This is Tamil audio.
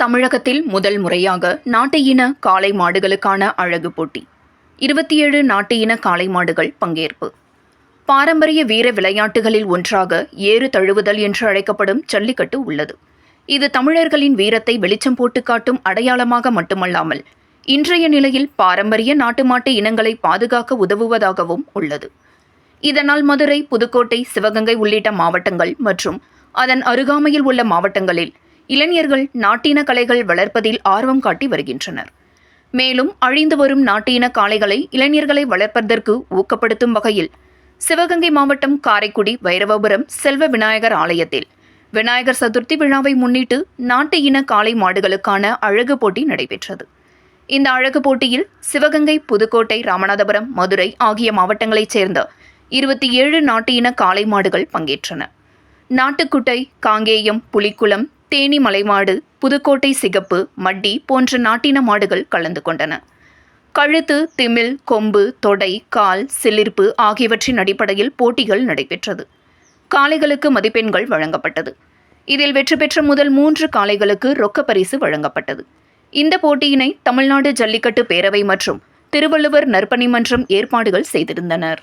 தமிழகத்தில் முதல் முறையாக நாட்டு இன காளை மாடுகளுக்கான அழகு போட்டி. இருபத்தி ஏழு நாட்டு இன காளை மாடுகள் பங்கேற்பு. பாரம்பரிய வீர விளையாட்டுகளில் ஒன்றாக ஏறு தழுவுதல் என்று அழைக்கப்படும் ஜல்லிக்கட்டு உள்ளது. இது தமிழர்களின் வீரத்தை வெளிச்சம் போட்டு காட்டும் அடையாளமாக மட்டுமல்லாமல் இன்றைய நிலையில் பாரம்பரிய நாட்டு மாட்டு இனங்களை பாதுகாக்க உதவுவதாகவும் உள்ளது. இதனால் மதுரை புதுக்கோட்டை சிவகங்கை உள்ளிட்ட மாவட்டங்கள் மற்றும் அதன் அருகாமையில் உள்ள மாவட்டங்களில் இளைஞர்கள் நாட்டின கலைகள் வளர்ப்பதில் ஆர்வம் காட்டி வருகின்றனர். மேலும் அழிந்து வரும் நாட்டின காளைகளை இளைஞர்களை வளர்ப்பதற்கு ஊக்கப்படுத்தும் வகையில் சிவகங்கை மாவட்டம் காரைக்குடி வைரவபுரம் செல்வ விநாயகர் ஆலயத்தில் விநாயகர் சதுர்த்தி விழாவை முன்னிட்டு நாட்டு இன காளை மாடுகளுக்கான அழகு போட்டி நடைபெற்றது. இந்த அழகு போட்டியில் சிவகங்கை புதுக்கோட்டை ராமநாதபுரம் மதுரை ஆகிய மாவட்டங்களைச் சேர்ந்த இருபத்தி ஏழு நாட்டு இன காளை மாடுகள் பங்கேற்றன. நாட்டுக்குட்டை காங்கேயம் புலிக்குளம் தேனி மலைமாடு புதுக்கோட்டை சிகப்பு மட்டி போன்ற நாட்டின மாடுகள் கலந்து கொண்டன. கழுத்து திமில் கொம்பு தொடை கால் சிலிர்ப்பு ஆகியவற்றின் அடிப்படையில் போட்டிகள் நடைபெற்றது. காளைகளுக்கு மதிப்பெண்கள் வழங்கப்பட்டது. இதில் வெற்றி பெற்ற முதல் மூன்று காளைகளுக்கு ரொக்க பரிசு வழங்கப்பட்டது. இந்த போட்டியினை தமிழ்நாடு ஜல்லிக்கட்டு பேரவை மற்றும் திருவள்ளுவர் நற்பணி மன்றம் ஏற்பாடுகள் செய்திருந்தனர்.